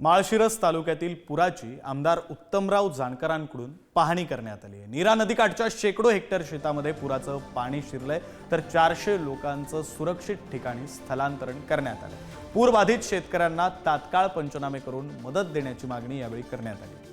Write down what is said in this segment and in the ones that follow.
माळशिरस तालुक्यातील पुराची आमदार उत्तमराव जानकरांकडून पाहणी करण्यात आली आहे. नीरा नदीकाठच्या शेकडो हेक्टर शेतामध्ये पुराचं पाणी शिरलंय तर चारशे लोकांचं सुरक्षित ठिकाणी स्थलांतरण करण्यात आलं पूरबाधित शेतकऱ्यांना तात्काळ पंचनामे करून मदत देण्याची मागणी यावेळी करण्यात आली.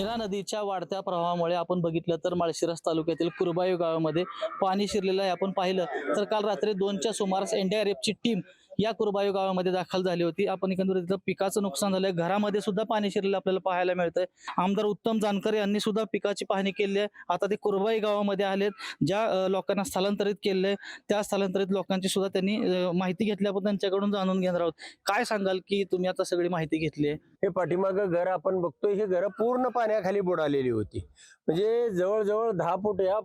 नीरा नदीच्या वाढत्या प्रवाहामुळे आपण बघितलं तर माळशिरस तालुक्यातील कुरबाई गावामध्ये पाणी शिरलेलं आहे. आपण पाहिलं तर काल रात्री दोनच्या सुमारास एनडीआरएफची टीम या कुरबाई गावामध्ये दाखल झाली होती. आपण एकंदरीत पिकाचं नुकसान झालंय. घरामध्ये सुद्धा पाणी शिरलेलं आपल्याला पाहायला मिळतंय. आमदार उत्तम जानकर यांनी सुद्धा पिकाची पाहणी केली आहे. आता ते कुरबाई गावामध्ये आलेत ज्या लोकांना स्थलांतरित केलंय त्या स्थलांतरित लोकांची सुद्धा त्यांनी माहिती घेतल्याबद्दल त्यांच्याकडून जाणून घेणार आहोत. काय सांगाल की तुम्ही आता सगळी माहिती घेतली आहे? हे पाठीमागं घर आपण बघतोय ही घरं पूर्ण पाण्याखाली बुडालेली होती. म्हणजे जवळजवळ दहा फूट या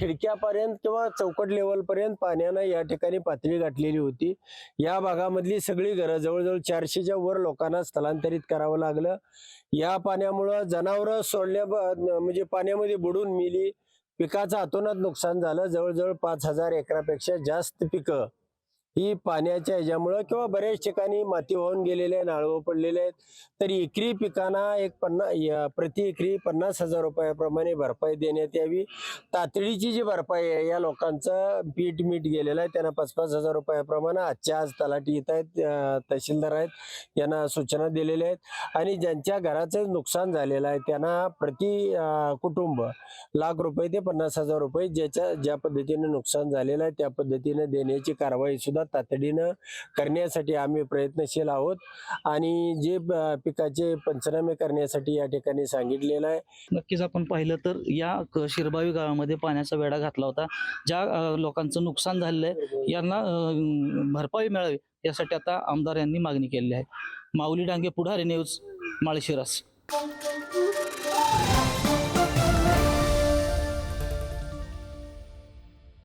खिडक्यापर्यंत किंवा चौकट लेवलपर्यंत पाण्यानं या ठिकाणी पातळी गाठलेली होती. या भागामधली सगळी घरं जवळजवळ चारशेच्या वर लोकांना स्थलांतरित करावं लागलं. या पाण्यामुळं जनावरं सोडल्या म्हणजे पाण्यामध्ये बुडून मिली. पिकाचं अतोनात नुकसान झालं. जवळजवळ पाच हजार एकरापेक्षा जास्त पिकं ही पाण्याच्या ह्याच्यामुळं किंवा बऱ्याच ठिकाणी माती वाहून गेलेले नाळव पडलेले आहेत. तर एकरी पिकांना एक पन्ना प्रति एकरी पन्नास हजार रुपयाप्रमाणे भरपाई देण्यात यावी. तातडीची जी भरपाई आहे या लोकांचं पीठ मीठ गेलेलं आहे त्यांना पाच पाच हजार रुपयाप्रमाणे आजच्या आज तलाठी येत आहेत तहसीलदार आहेत यांना सूचना दिलेल्या आहेत. आणि ज्यांच्या घराचं नुकसान झालेलं आहे त्यांना प्रति कुटुंब लाख रुपये ते पन्नास हजार रुपये ज्याच्या ज्या पद्धतीने नुकसान झालेलं आहे त्या पद्धतीने देण्याची कारवाई सुद्धा तातडीनं करण्यासाठी आम्ही प्रयत्नशील आहोत. आणि जे पिकाचे पंचनामे करण्यासाठी या ठिकाणी सांगितलेलं आहे. नक्कीच आपण पाहिलं तर या शिरबावी गावामध्ये पाण्याचा वेढा घातला होता. ज्या लोकांचं नुकसान झालेलं आहे यांना भरपाई मिळावी यासाठी आता आमदार यांनी मागणी केलेली आहे. माऊली डांगे पुढारी न्यूज माळशिरस.